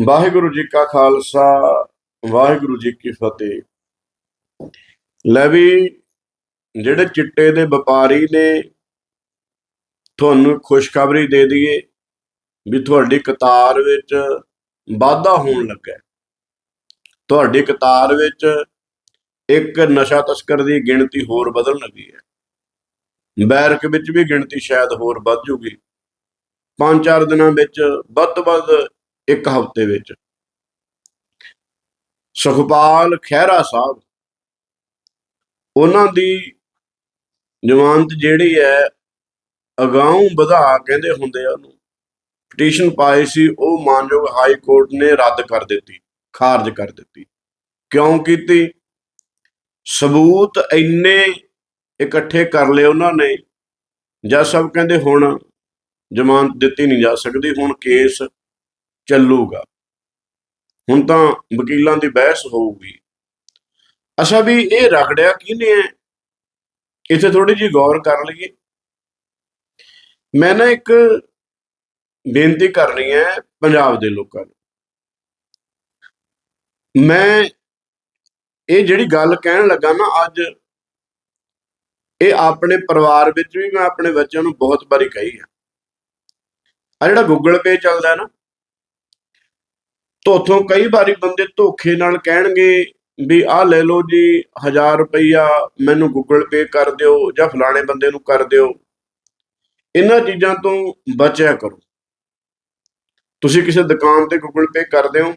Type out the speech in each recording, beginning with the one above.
ਵਾਹਿਗੁਰੂ ਜੀ ਕਾ ਖਾਲਸਾ, ਵਾਹਿਗੁਰੂ ਜੀ ਕੀ ਫਤਿਹ। ਲੈ ਵੀ ਜਿਹੜੇ ਚਿੱਟੇ ਦੇ ਵਪਾਰੀ ਨੇ ਤੁਹਾਨੂੰ ਖੁਸ਼ਖਬਰੀ ਦੇ ਦਈਏ ਵੀ ਤੁਹਾਡੀ ਕਤਾਰ ਵਿੱਚ ਵਾਧਾ ਹੋਣ ਲੱਗਾ ਤੁਹਾਡੀ ਕਤਾਰ ਵਿੱਚ ਇੱਕ ਨਸ਼ਾ ਤਸਕਰ ਦੀ ਗਿਣਤੀ ਹੋਰ ਵਧਣ ਲੱਗੀ ਹੈ। ਬੈਰਕ ਵਿੱਚ ਵੀ ਗਿਣਤੀ ਸ਼ਾਇਦ ਹੋਰ ਵੱਧ ਜੂਗੀ। ਪੰਜ ਚਾਰ ਦਿਨਾਂ ਵਿੱਚ ਵੱਧ ਵੱਧ ਇੱਕ ਹਫ਼ਤੇ ਵਿੱਚ। ਸੁਖਪਾਲ ਖਹਿਰਾ ਸਾਹਿਬ, ਉਹਨਾਂ ਦੀ ਜ਼ਮਾਨਤ ਜਿਹੜੀ ਹੈ, ਅਗਾਊਂ ਵਧਾ ਕਹਿੰਦੇ ਹੁੰਦੇ ਆ ਉਹਨੂੰ। ਪਟੀਸ਼ਨ ਪਾਈ ਸੀ, ਉਹ ਮਾਨਯੋਗ ਹਾਈ ਕੋਰਟ ਨੇ ਰੱਦ ਕਰ ਦਿੱਤੀ, ਖਾਰਜ ਕਰ ਦਿੱਤੀ। ਕਿਉਂ ਕੀਤੀ? ਸਬੂਤ ਇੰਨੇ ਇਕੱਠੇ ਕਰ ਲਏ ਉਹਨਾਂ ਨੇ ਜੱਜ ਸਾਹਿਬ ਕਹਿੰਦੇ ਹੁਣ ਜ਼ਮਾਨਤ ਦਿੱਤੀ ਨਹੀਂ ਜਾ ਸਕਦੀ, ਹੁਣ ਕੇਸ ਚੱਲੂਗਾ। ਹੁਣ ਤਾਂ ਵਕੀਲਾਂ ਦੀ ਬਹਿਸ ਹੋਊਗੀ। ਅੱਛਾ ਵੀ ਇਹ ਰਗੜਿਆ ਕਿਹਨੇ ਹੈ ਇੱਥੇ ਥੋੜੀ ਜੀ ਗੌਰ ਕਰ ਲਈਏ। ਮੈਂ ਨਾ ਇੱਕ ਬੇਨਤੀ ਕਰਨੀ ਹੈ ਪੰਜਾਬ ਦੇ ਲੋਕਾਂ ਨੂੰ। ਮੈਂ ਇਹ ਜਿਹੜੀ ਗੱਲ ਕਹਿਣ ਲੱਗਾ ਨਾ ਅੱਜ, ਇਹ ਆਪਣੇ ਪਰਿਵਾਰ ਵਿੱਚ ਵੀ ਮੈਂ ਆਪਣੇ ਬੱਚਿਆਂ ਨੂੰ ਬਹੁਤ ਵਾਰੀ ਕਹੀ ਆ। ਆ ਜਿਹੜਾ ਗੂਗਲ ਪੇ ਚੱਲਦਾ ਨਾ ਤੋਂ ਕਈ ਵਾਰੀ ਬੰਦੇ ਧੋਖੇ ਨਾਲ ਕਹਿਣਗੇ ਵੀ ਆਹ ਲੈ ਲਓ ਜੀ 1000 ਰੁਪਈਆ ਮੈਨੂੰ ਗੂਗਲ ਪੇ ਕਰ ਦਿਓ ਜਾਂ ਫਲਾਣੇ ਬੰਦੇ ਨੂੰ ਕਰ ਦਿਓ। ਇਹਨਾਂ ਚੀਜ਼ਾਂ ਤੋਂ ਬਚਿਆ ਕਰੋ। ਤੁਸੀਂ ਕਿਸੇ ਦੁਕਾਨ ਤੇ ਗੂਗਲ ਪੇ ਕਰਦੇ ਹੋ,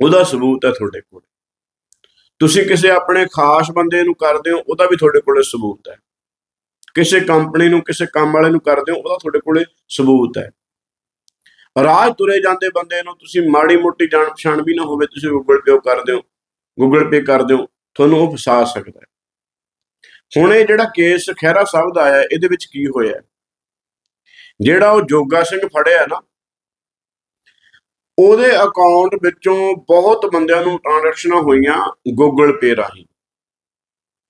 ਉਹਦਾ ਸਬੂਤ ਹੈ ਤੁਹਾਡੇ ਕੋਲ। ਤੁਸੀਂ ਕਿਸੇ ਆਪਣੇ ਖਾਸ ਬੰਦੇ ਨੂੰ ਕਰਦੇ ਹੋ, ਉਹਦਾ ਵੀ ਤੁਹਾਡੇ ਕੋਲ ਸਬੂਤ ਹੈ। ਕਿਸੇ ਕੰਪਨੀ ਨੂੰ, ਕਿਸੇ ਕੰਮ ਵਾਲੇ ਨੂੰ ਕਰਦੇ ਹੋ, ਉਹਦਾ ਤੁਹਾਡੇ ਕੋਲੇ ਸਬੂਤ ਹੈ। ਰਾਜ ਤੁਰੇ ਜਾਂਦੇ ਬੰਦੇ ਨੂੰ ਤੁਸੀਂ ਮਾੜੀ ਮੋਟੀ ਜਾਣ ਪਛਾਣ ਵੀ ਨਾ ਹੋਵੇ, ਤੁਸੀਂ ਗੂਗਲ ਪੇ ਕਰਦੇ ਹੋ ਗੂਗਲ ਪੇ ਕਰਦੇ ਹੋ ਤੁਹਾਨੂੰ ਉਹ ਫਸਾ ਸਕਦਾ ਹੈ। ਹੁਣ ਇਹ ਜਿਹੜਾ ਕੇਸ ਖਹਿਰਾ ਸਾਹਿਬ ਦਾ ਆਇਆ, ਇਹਦੇ ਵਿੱਚ ਕੀ ਹੋਇਆ ਜਿਹੜਾ ਉਹ ਜੋਗਾ ਸਿੰਘ ਫੜਿਆ ਨਾ, ਉਹਦੇ ਅਕਾਊਂਟ ਵਿੱਚੋਂ ਬਹੁਤ ਬੰਦਿਆਂ ਨੂੰ ਟ੍ਰਾਂਜੈਕਸ਼ਨਾਂ ਹੋਈਆਂ ਗੂਗਲ ਪੇ ਰਾਹੀਂ।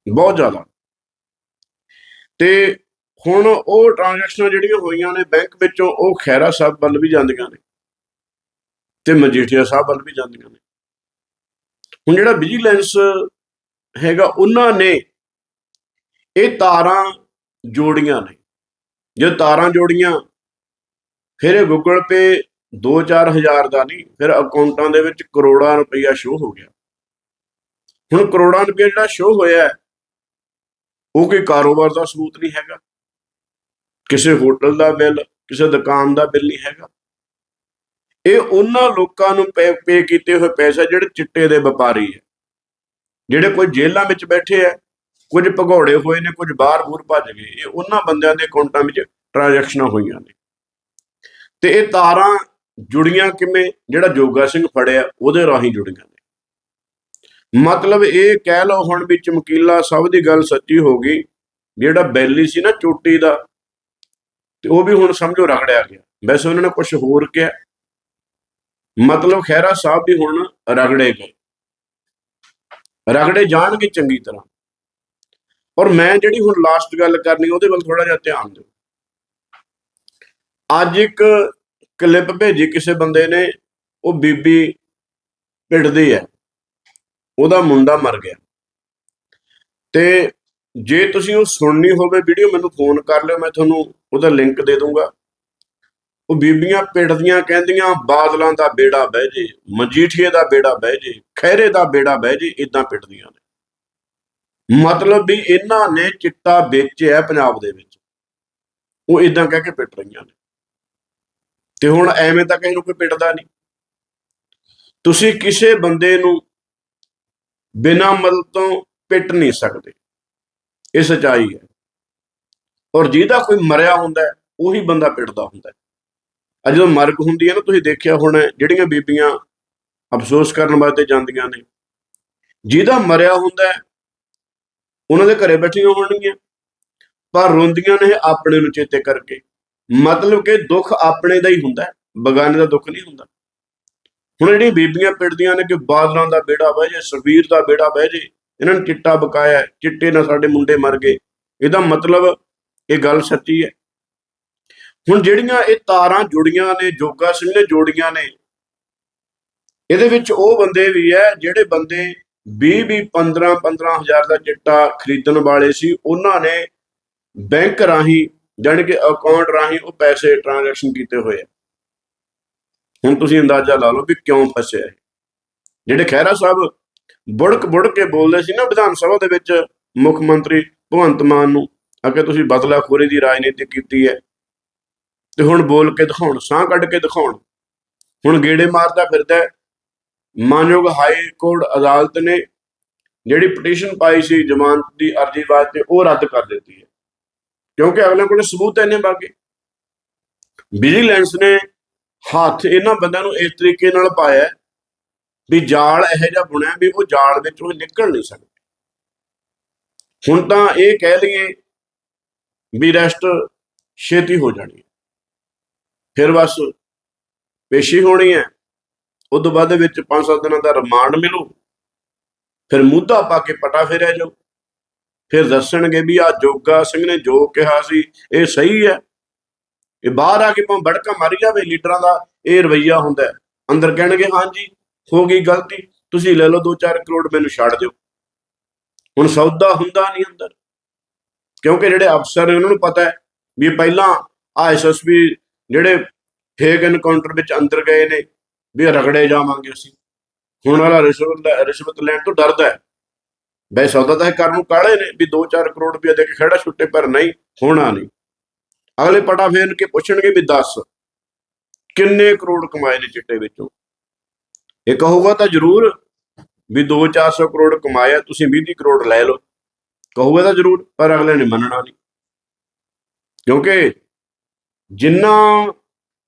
ਬਹੁਤ ਜ਼ਿਆਦਾ। ਤੇ ਹੁਣ ਉਹ ਟ੍ਰਾਂਜੈਕਸ਼ਨਾਂ ਜਿਹੜੀਆਂ ਹੋਈਆਂ ਨੇ ਬੈਂਕ ਵਿੱਚੋਂ ਉਹ ਖੈਰਾ ਸਾਹਿਬ ਵੱਲ ਵੀ ਜਾਂਦੀਆਂ ਨੇ ਤੇ ਮਜੀਠੀਆ ਸਾਹਿਬ ਵੱਲ ਵੀ ਜਾਂਦੀਆਂ ਨੇ। ਹੁਣ ਜਿਹੜਾ ਵਿਜੀਲੈਂਸ ਹੈਗਾ, ਉਹਨਾਂ ਨੇ ਇਹ ਤਾਰਾਂ ਜੋੜੀਆਂ ਨੇ। ਜੇ ਤਾਰਾਂ ਜੋੜੀਆਂ, ਫਿਰ ਇਹ ਗੂਗਲ ਪੇ 2-4 ਹਜ਼ਾਰ ਦਾ ਨਹੀਂ, ਫਿਰ ਅਕਾਊਂਟਾਂ ਦੇ ਵਿੱਚ ਕਰੋੜਾਂ ਰੁਪਈਆ ਸ਼ੋ ਹੋ ਗਿਆ। ਹੁਣ ਕਰੋੜਾਂ ਰੁਪਈਆ ਜਿਹੜਾ ਸ਼ੋ ਹੋਇਆ, ਉਹ ਕੋਈ ਕਾਰੋਬਾਰ ਦਾ ਸਬੂਤ ਨਹੀਂ ਹੈਗਾ। ਕਿਸੇ ਹੋਟਲ ਦਾ ਬਿੱਲ, ਕਿਸੇ ਦੁਕਾਨ ਦਾ ਬਿੱਲ ਨਹੀਂ ਹੈਗਾ। ਇਹ ਉਹਨਾਂ ਲੋਕਾਂ ਨੂੰ ਪੇ ਕੀਤੇ ਹੋਏ ਪੈਸੇ ਜਿਹੜੇ ਚਿੱਟੇ ਦੇ ਵਪਾਰੀ ਹੈ, ਜਿਹੜੇ ਕੋਈ ਜੇਲ੍ਹਾਂ ਵਿੱਚ ਬੈਠੇ ਆ ਕੁਝ ਭਗੌੜੇ ਹੋਏ ਨੇ, ਕੁਝ ਬਾਹਰ ਬੂਰ ਭੱਜ ਗਏ, ਇਹ ਉਹਨਾਂ ਬੰਦਿਆਂ ਦੇ ਅਕਾਊਂਟਾਂ ਵਿੱਚ ਟ੍ਰਾਂਜੈਕਸ਼ਨਾਂ ਹੋਈਆਂ ਨੇ। ਤੇ ਇਹ ਤਾਰਾਂ ਜੁੜੀਆਂ ਕਿਵੇਂ, ਜਿਹੜਾ ਜੋਗਾ ਸਿੰਘ ਫੜਿਆ, ਉਹਦੇ ਰਾਹੀਂ ਜੁੜੀਆਂ ਨੇ। ਮਤਲਬ ਇਹ ਕਹਿ ਲਓ ਹੁਣ ਵੀ ਚਮਕੀਲਾ ਸਭ ਦੀ ਗੱਲ ਸੱਚੀ ਹੋ ਗਈ, ਜਿਹੜਾ ਬੈਲੀ ਸੀ ਨਾ ਚੋਟੀ ਦਾ ਤੇ ਉਹ ਵੀ ਹੁਣ ਸਮਝੋ ਰਗੜਿਆ ਗਿਆ। ਵੈਸੇ ਉਹਨਾਂ ਨੇ ਕੁਝ ਹੋਰ ਕਿਹਾ। ਮਤਲਬ ਖੈਰਾ ਸਾਹਿਬ ਵੀ ਹੁਣ ਰਗੜੇ ਗਏ। ਰਗੜੇ ਜਾਣਗੇ ਚੰਗੀ ਤਰ੍ਹਾਂ। ਔਰ ਮੈਂ ਜਿਹੜੀ ਹੁਣ ਲਾਸਟ ਗੱਲ ਕਰਨੀ, ਉਹਦੇ ਵੱਲ ਥੋੜਾ ਜਿਹਾ ਧਿਆਨ ਦਿਓ। ਅੱਜ ਇੱਕ ਕਲਿੱਪ ਭੇਜੀ ਕਿਸੇ ਬੰਦੇ ਨੇ, ਉਹ ਬੀਬੀ ਪਿੱਟਦੀ ਹੈ। ਉਹਦਾ ਮੁੰਡਾ ਮਰ ਗਿਆ। ਤੇ ਜੇ ਤੁਸੀਂ ਉਹ ਸੁਣਨੀ ਹੋਵੇ ਵੀਡੀਓ, ਮੈਨੂੰ ਫੋਨ ਕਰ ਲਿਓ, ਮੈਂ ਤੁਹਾਨੂੰ ਉਹਦਾ ਲਿੰਕ ਦੇ ਦੂੰਗਾ ਉਹ ਬੀਬੀਆਂ ਪਿੱਟਦੀਆਂ ਕਹਿੰਦੀਆਂ, ਬਾਦਲਾਂ ਦਾ ਬੇੜਾ ਬਹਿ ਜੇ, ਮਜੀਠੀਏ ਦਾ ਬੇੜਾ ਬਹਿ ਜੇ ਖੈਰੇ ਦਾ ਬੇੜਾ ਬਹਿ ਜੇ ਇਦਾਂ ਪਿੱਟਦੀਆਂ ਨੇ। ਮਤਲਬ ਵੀ ਇਹਨਾਂ ਨੇ ਚਿੱਟਾ ਵੇਚਿਆ ਪੰਜਾਬ ਦੇ ਵਿੱਚ। ਉਹ ਇਦਾਂ ਕਹਿ ਕੇ ਪਿੱਟ ਰਹੀਆਂ ਨੇ। ਤੇ ਹੁਣ ਐਵੇਂ ਤਾਂ ਕਿਸੇ ਨੂੰ ਕੋਈ ਪਿੱਟਦਾ ਨਹੀਂ। ਤੁਸੀਂ ਕਿਸੇ ਬੰਦੇ ਨੂੰ ਬਿਨਾਂ ਮਤਲਬ ਤੋਂ ਪਿੱਟ ਨਹੀਂ ਸਕਦੇ। ਇਹ ਸਚਾਈ ਹੈ। ਔਰ ਜਿਹਦਾ ਕੋਈ ਮਰਿਆ ਹੁੰਦਾ ਉਹੀ ਬੰਦਾ ਪਿੱਟਦਾ ਹੁੰਦਾ ਅੱਜ ਜਦੋਂ ਮਰਗ ਹੁੰਦੀ ਹੈ ਨਾ ਤੁਸੀਂ ਦੇਖਿਆ ਹੋਣਾ ਜਿਹੜੀਆਂ ਬੀਬੀਆਂ ਅਫਸੋਸ ਕਰਨ ਵਾਸਤੇ ਜਾਂਦੀਆਂ ਨੇ ਜਿਹਦਾ ਮਰਿਆ ਹੁੰਦਾ ਉਹਨਾਂ ਦੇ ਘਰੇ ਬੈਠੀਆਂ ਹੋਣਗੀਆਂ ਪਰ ਰੋਂਦੀਆਂ ਨੇ ਆਪਣੇ ਨੂੰ ਚੇਤੇ ਕਰਕੇ। ਮਤਲਬ ਕਿ ਦੁੱਖ ਆਪਣੇ ਦਾ ਹੀ ਹੁੰਦਾ ਹੈ, ਬਗਾਨੇ ਦਾ ਦੁੱਖ ਨਹੀਂ ਹੁੰਦਾ। ਹੁਣ ਜਿਹੜੀਆਂ ਬੀਬੀਆਂ ਪਿੜਦੀਆਂ ਨੇ ਕਿ ਬਾਦਲਾਂ ਦਾ ਬੇੜਾ ਬਹਿ ਜੇ ਸੁਖਬੀਰ ਦਾ ਬੇੜਾ ਬਹਿ ਜੇ ਇਹਨਾਂ ਨੇ ਚਿੱਟਾ ਬਕਾਇਆ ਚਿੱਟੇ ਨਾਲ ਸਾਡੇ ਮੁੰਡੇ ਮਰ ਗਏ। ਇਹਦਾ ਮਤਲਬ ਇਹ ਗੱਲ ਸੱਚੀ ਹੈ। ਹੁਣ ਜਿਹੜੀਆਂ ਇਹ ਤਾਰਾਂ ਜੁੜੀਆਂ ਨੇ, ਜੋਗਾ ਸਿੰਘ ਨੇ ਜੋੜੀਆਂ ਨੇ, ਇਹਦੇ ਵਿੱਚ ਉਹ ਬੰਦੇ ਵੀ ਹੈ ਜਿਹੜੇ ਬੰਦੇ 20 20 15 15000 ਦਾ ਚਿੱਟਾ ਖਰੀਦਣ ਵਾਲੇ ਸੀ, ਉਹਨਾਂ ਨੇ ਬੈਂਕ ਰਾਹੀਂ ਜਾਣੀ ਕਿ ਅਕਾਊਂਟ ਰਾਹੀਂ ਉਹ ਪੈਸੇ ਟ੍ਰਾਂਜੈਕਸ਼ਨ ਕੀਤੇ ਹੋਏ ਆ। ਹੁਣ ਤੁਸੀਂ ਅੰਦਾਜ਼ਾ ਲਾ ਲਓ ਵੀ ਕਿਉਂ ਫਸਿਆ ਜਿਹੜੇ ਖਹਿਰਾ ਸਾਹਿਬ ਬੁੜਕ ਬੁੜਕ ਕੇ ਬੋਲਦੇ ਸੀ ਨਾ ਵਿਧਾਨ ਸਭਾ ਦੇ ਵਿੱਚ ਮੁੱਖ ਮੰਤਰੀ ਭਗਵੰਤ ਮਾਨ ਨੂੰ, ਅਗੇ ਤੁਸੀਂ ਬਦਲਾ ਖੋਰੀ ਦੀ ਰਾਜਨੀਤੀ ਕੀਤੀ ਹੈ। ਤੇ ਹੁਣ ਬੋਲ ਕੇ ਦਿਖਾਉਣ, ਸਾਹ ਕੱਢ ਕੇ ਦਿਖਾਉਣ। ਹੁਣ ਗੇੜੇ ਮਾਰਦਾ ਫਿਰਦਾ ਮਾਨਯੋਗ ਹਾਈ ਕੋਰਟ ਅਦਾਲਤ ਨੇ ਜਿਹੜੀ ਪਟੀਸ਼ਨ ਪਾਈ ਸੀ ਜ਼ਮਾਨਤ ਦੀ ਅਰਜ਼ੀ ਵਾਸਤੇ, ਉਹ ਰੱਦ ਕਰ ਦਿੱਤੀ ਹੈ। ਕਿਉਂਕਿ ਅਗਲੇ ਕੋਲ ਸਬੂਤ ਇੰਨੇ ਬਾਕੀ। ਵਿਜੀਲੈਂਸ ਨੇ ਹੱਥ ਇਹਨਾਂ ਬੰਦਿਆਂ ਨੂੰ ਇਸ ਤਰੀਕੇ ਨਾਲ ਪਾਇਆ ਵੀ ਜਾਲ ਇਹੋ ਜਿਹਾ ਬੁਣਿਆ ਵੀ ਉਹ ਜਾਲ ਵਿੱਚੋਂ ਨਿਕਲ ਨਹੀਂ ਸਕਦੇ ਹੁਣ ਤਾਂ ਇਹ ਕਹਿ ਲਈਏ ਵੀ ਰੈਸਟ ਛੇਤੀ ਹੋ ਜਾਣੀ ਫਿਰ ਬਸ ਪੇਸ਼ੀ ਹੋਣੀ ਹੈ, ਉਸ ਤੋਂ ਬਾਅਦ ਵਿੱਚ 5-7 ਦਿਨਾਂ ਦਾ ਰਿਮਾਂਡ ਮਿਲੂ, ਫਿਰ ਮੁੱਦਾ ਪਾ ਕੇ ਪਟਾ ਫੇਰਿਆ ਜਾਊ ਫਿਰ ਦੱਸਣਗੇ ਵੀ ਆ ਜੋਗਾ ਸਿੰਘ ਨੇ ਜੋ ਕਿਹਾ ਸੀ, ਇਹ ਸਹੀ ਹੈ। ਇਹ ਬਾਹਰ ਆ ਕੇ ਭਾਵੇਂ ਬੜਕਾ ਮਾਰੀ ਜਾਵੇ ਲੀਡਰਾਂ ਦਾ, ਇਹ ਰਵਈਆ ਹੁੰਦਾ ਅੰਦਰ ਕਹਿਣਗੇ, ਹਾਂਜੀ ਹੋ ਗਈ ਗਲਤੀ, ਤੁਸੀਂ ਲੈ ਲਓ 2-4 ਕਰੋੜ ਮੈਨੂੰ ਛੱਡ ਦਿਓ। ਹੁਣ ਸੌਦਾ ਹੁੰਦਾ ਨਹੀਂ ਅੰਦਰ। ਕਿਉਂਕਿ ਜਿਹੜੇ ਅਫਸਰ ਨੇ ਉਹਨਾਂ ਨੂੰ ਪਤਾ ਹੈ ਵੀ ਪਹਿਲਾਂ ਐਸਐਸਪੀ ਜਿਹੜੇ ਫੇਕ ਐਨਕਾਊਂਟਰ ਵਿੱਚ ਅੰਦਰ ਗਏ ਨੇ, ਵੀ ਰਗੜੇ ਜਾਵਾਂਗੇ ਅਸੀਂ। ਹੁਣ ਵਾਲਾ ਰਿਸ਼ਵਤ ਲੈ- ਰਿਸ਼ਵਤ ਲੈਣ ਤੋਂ ਡਰਦਾ ਹੈ। ਬਈ ਸੌਦਾ ਤਾਂ ਇਹ ਕਰਨ ਨੂੰ ਕਾਲੇ ਨੇ ਵੀ 2-4 ਕਰੋੜ ਰੁਪਏ ਦੇ ਕੇ ਖੜਾ ਛੁੱਟੇ, ਪਰ ਨਹੀਂ, ਹੋਣਾ ਨਹੀਂ। ਅਗਲੇ ਪਟਾ ਫੇਰ ਕੇ ਪੁੱਛਣਗੇ ਵੀ ਦੱਸ, ਕਿੰਨੇ ਕਰੋੜ ਕਮਾਏ ਨੇ ਚਿੱਟੇ ਵਿੱਚੋਂ? ਇਹ ਕਹੂਗਾ ਤਾਂ ਜ਼ਰੂਰ ਵੀ 2-400 ਕਰੋੜ ਕਮਾਇਆ, ਤੁਸੀਂ 20 ਕਰੋੜ ਲੈ ਲਓ। ਕਹੂਗਾ ਤਾਂ ਜ਼ਰੂਰ, ਪਰ ਅਗਲੇ ਨੇ ਮੰਨਣਾ ਨਹੀਂ। ਕਿਉਂਕਿ ਜਿਨ੍ਹਾਂ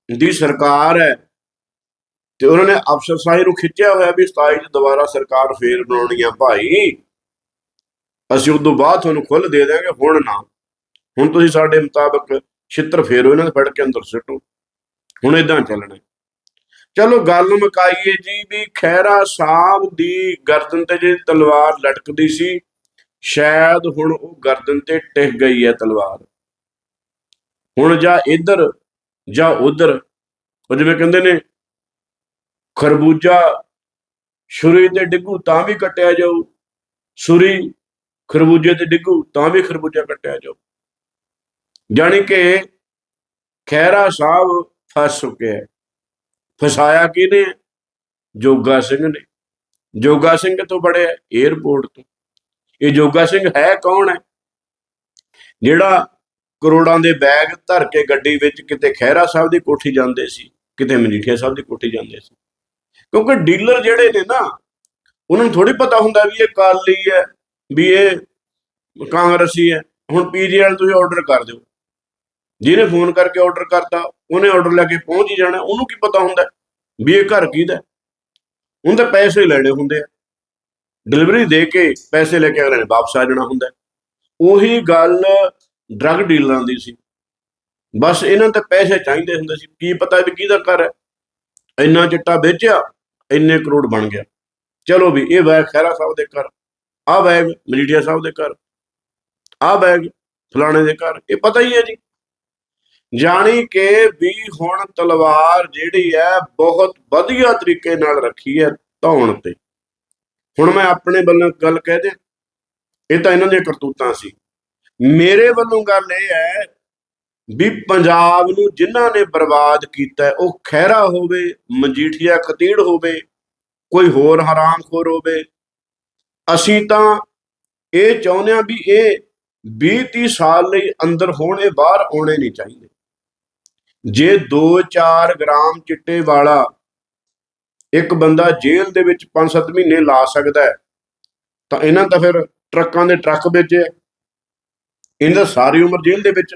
ਦੀ ਸਰਕਾਰ ਹੈ ਤੇ ਉਹਨਾਂ ਨੇ ਅਫਸਰਸ਼ਾਹੀ ਨੂੰ ਖਿੱਚਿਆ ਹੋਇਆ ਵੀ 27 ਚ ਦੁਬਾਰਾ ਸਰਕਾਰ ਫੇਰ ਬਣਾਉਣੀ ਆ ਭਾਈ, ਅਸੀਂ ਉਦੋਂ ਬਾਅਦ ਤੁਹਾਨੂੰ ਖੁੱਲ ਦੇ ਦਿਆਂਗੇ, ਹੁਣ ਨਾ। ਹੁਣ ਤੁਸੀਂ ਸਾਡੇ ਮੁਤਾਬਕ ਛਿੱਤਰ ਫੇਰੋ, ਇਹਨਾਂ ਦੇ ਫੜ ਕੇ ਅੰਦਰ ਸਿੱਟੋ। ਹੁਣ ਇਦਾਂ ਚੱਲਣਾ। ਚਲੋ ਗੱਲ ਮੁਕਾਈਏ ਜੀ ਵੀ ਖੈਰਾ ਸਾਹਿਬ ਦੀ ਗਰਦਨ ਤੇ ਜਿਹੜੀ ਤਲਵਾਰ ਲਟਕਦੀ ਸੀ, ਸ਼ਾਇਦ ਹੁਣ ਉਹ ਗਰਦਨ ਤੇ ਟਿਕ ਗਈ ਹੈ ਤਲਵਾਰ। ਹੁਣ ਜਾਂ ਇੱਧਰ ਜਾਂ ਉਧਰ, ਉਹ ਜਿਵੇਂ ਕਹਿੰਦੇ ਨੇ, ਖਰਬੂਜਾ ਛੁਰੀ ਤੇ ਡਿੱਗੂ ਤਾਂ ਵੀ ਕੱਟਿਆ ਜਾਊ, ਛੁਰੀ ਖਰਬੂਜੇ ਤੇ ਡਿੱਗੂ ਤਾਂ ਵੀ ਖਰਬੂਜਾ ਕੱਟਿਆ ਜਾਊ। ਜਾਣੀ ਕਿ ਖੈਰਾ ਸਾਹਿਬ ਫਸ ਚੁੱਕਿਆ ਹੈ। ਫਸਾਇਆ ਕਿਹਨੇ ਹੈ? ਜੋਗਾ ਸਿੰਘ ਨੇ। ਜੋਗਾ ਸਿੰਘ ਤੋਂ ਬੜਿਆ 에ਅਰਪੋਰਟ ਤੋਂ। ਇਹ ਜੋਗਾ ਸਿੰਘ ਹੈ ਕੌਣ ਹੈ? ਜਿਹੜਾ ਕਰੋੜਾਂ ਦੇ ਬੈਗ ਧਰ ਕੇ ਗੱਡੀ ਵਿੱਚ ਕਿਤੇ ਖਹਿਰਾ ਸਾਹਿਬ ਦੀ ਕੋਠੀ ਜਾਂਦੇ ਸੀ, ਕਿਤੇ ਮਜੀਠੀਆ ਸਾਹਿਬ ਦੀ ਕੋਠੀ ਜਾਂਦੇ ਸੀ। ਕਿਉਂਕਿ ਡੀਲਰ ਜਿਹੜੇ ਨੇ ਨਾ, ਉਹਨਾਂ ਨੂੰ ਥੋੜੀ ਪਤਾ ਹੁੰਦਾ ਵੀ ਇਹ ਕਾਲੀ ਹੈ, ਵੀ ਇਹ ਕਾਂਗਰਸੀ ਹੈ। ਹੁਣ ਪੀਜੀਐਲ ਤੁਸੀਂ ਆਰਡਰ ਕਰ ਦਿਓ। ਜਿਹਨੇ ਫੋਨ ਕਰਕੇ ਆਰਡਰ ਕਰਤਾ, ਉਹਨੇ ਆਰਡਰ ਲੈ ਕੇ ਪਹੁੰਚ ਹੀ ਜਾਣਾ, ਉਹਨੂੰ ਕੀ ਪਤਾ ਹੁੰਦਾ ਵੀ ਇਹ ਘਰ ਕਿਹਦਾ ਹੈ? ਤਾਂ ਪੈਸੇ ਲੈਣੇ ਹੁੰਦੇ ਆ। ਡਿਲੀਵਰੀ ਦੇ ਕੇ ਪੈਸੇ ਲੈ ਕੇ ਅਗਲੇ ਨੇ ਵਾਪਸ ਆ ਜਾਣਾ ਹੁੰਦਾ ਉਹੀ ਗੱਲ ਡਰੱਗ ਡੀਲਰਾਂ ਦੀ ਸੀ। ਬਸ ਇਹਨਾਂ ਤੇ ਪੈਸੇ ਚਾਹੀਦੇ ਹੁੰਦੇ ਸੀ। ਕੀ ਪਤਾ ਵੀ ਕਿਹਦਾ ਘਰ ਹੈ? ਇੰਨਾ ਚਿੱਟਾ ਵੇਚਿਆ, ਇੰਨੇ ਕਰੋੜ ਬਣ ਗਿਆ। ਚਲੋ ਵੀ ਇਹ ਬੈਗ ਖੈਰਾ ਸਾਹਿਬ ਦੇ ਘਰ, ਆਹ ਬੈਗ ਮਜੀਠੀਆ ਸਾਹਿਬ ਦੇ ਘਰ, ਆਹ ਬੈਗ ਫਲਾਣੇ ਦੇ ਘਰ, ਇਹ ਪਤਾ ਹੀ ਹੈ ਜੀ। ਜਾਣੀ ਕਿ ਵੀ ਹੁਣ ਤਲਵਾਰ ਜਿਹੜੀ ਹੈ ਬਹੁਤ ਵਧੀਆ ਤਰੀਕੇ ਨਾਲ ਰੱਖੀ ਹੈ ਧੌਣ ਤੇ। ਹੁਣ ਮੈਂ ਆਪਣੇ ਵੱਲੋਂ ਗੱਲ ਕਹਿ ਦਿਆਂ, ਇਹ ਤਾਂ ਇਹਨਾਂ ਦੀਆਂ ਕਰਤੂਤਾਂ ਸੀ। ਮੇਰੇ ਵੱਲੋਂ ਗੱਲ ਇਹ ਹੈ ਵੀ ਪੰਜਾਬ ਨੂੰ ਜਿਨ੍ਹਾਂ ਨੇ ਬਰਬਾਦ ਕੀਤਾ ਉਹ ਖਹਿਰਾ ਹੋਵੇ, ਮਜੀਠੀਆ ਖਤੀੜ ਹੋਵੇ, ਕੋਈ ਹੋਰ ਹਰਾਮਖੋਰ ਹੋਵੇ, ਅਸੀਂ ਤਾਂ ਇਹ ਚਾਹੁੰਦੇ ਹਾਂ ਵੀ ਇਹ 20 30 ਸਾਲ ਲਈ ਅੰਦਰ ਹੋਣੇ ਬਾਹਰ ਆਉਣੇ ਨਹੀਂ ਚਾਹੀਦੇ। ਜੇ 2-4 ਗ੍ਰਾਮ ਚਿੱਟੇ ਵਾਲਾ ਇੱਕ ਬੰਦਾ ਜੇਲ੍ਹ ਦੇ ਵਿੱਚ 5-7 ਮਹੀਨੇ ਲਾ ਸਕਦਾ ਹੈ, ਤਾਂ ਇਹਨਾਂ ਤਾਂ ਫਿਰ ਟਰੱਕਾਂ ਦੇ ਟਰੱਕ ਵਿੱਚ ਇਹਨਾਂ ਦਾ ਸਾਰੀ ਉਮਰ ਜੇਲ੍ਹ ਦੇ ਵਿੱਚ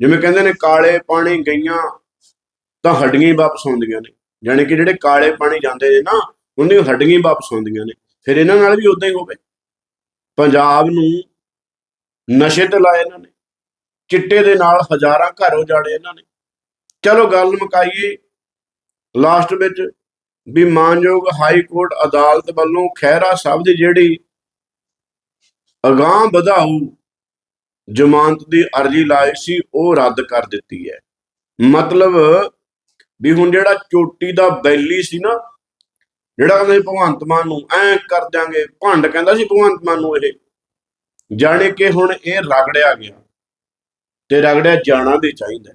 ਜਿਵੇਂ ਕਹਿੰਦੇ ਨੇ, ਕਾਲੇ ਪਾਣੀ ਗਈਆਂ ਤਾਂ ਹੱਡੀਆਂ ਹੀ ਵਾਪਸ ਆਉਂਦੀਆਂ ਨੇ। ਯਾਨੀ ਕਿ ਜਿਹੜੇ ਕਾਲੇ ਪਾਣੀ ਜਾਂਦੇ ਨੇ ਨਾ ਉਹਦੀਆਂ ਹੱਡੀਆਂ ਹੀ ਵਾਪਸ ਆਉਂਦੀਆਂ ਨੇ। ਫਿਰ ਇਹਨਾਂ ਨਾਲ ਵੀ ਉਦਾਂ ਹੀ ਹੋਵੇ। ਪੰਜਾਬ ਨੂੰ ਨਸ਼ੇ ਤੇ ਲਾਏ ਇਹਨਾਂ ਨੇ। ਚਿੱਟੇ ਦੇ ਨਾਲ ਹਜ਼ਾਰਾਂ ਘਰ ਉਜਾੜੇ ਇਹਨਾਂ ਨੇ। ਚਲੋ ਗੱਲ ਮੁਕਾਈਏ ਲਾਸਟ ਵਿੱਚ ਵੀ ਮਾਨਯੋਗ ਹਾਈ ਕੋਰਟ ਅਦਾਲਤ ਵੱਲੋਂ ਖਹਿਰਾ ਸਾਹਿਬ ਦੀ ਜਿਹੜੀ ਅਗਾਂਹ ਵਧਾਊ ਜ਼ਮਾਨਤ ਦੀ ਅਰਜ਼ੀ ਲਾਈ ਸੀ, ਉਹ ਰੱਦ ਕਰ ਦਿੱਤੀ ਹੈ। ਮਤਲਬ ਵੀ ਹੁਣ ਜਿਹੜਾ ਚੋਟੀ ਦਾ ਬੈਲੀ ਸੀ ਨਾ, ਜਿਹੜਾ ਕਹਿੰਦਾ ਸੀ ਭਗਵੰਤ ਮਾਨ ਨੂੰ ਐ ਕਰ ਦਿਆਂਗੇ, ਭੰਡ ਕਹਿੰਦਾ ਸੀ ਭਗਵੰਤ ਮਾਨ ਨੂੰ ਇਹ, ਜਾਣੇ ਕਿ ਹੁਣ ਇਹ ਰਗੜਿਆ ਗਿਆ ਤੇ ਰਗੜਿਆ ਜਾਣਾ ਵੀ ਚਾਹੀਦਾ।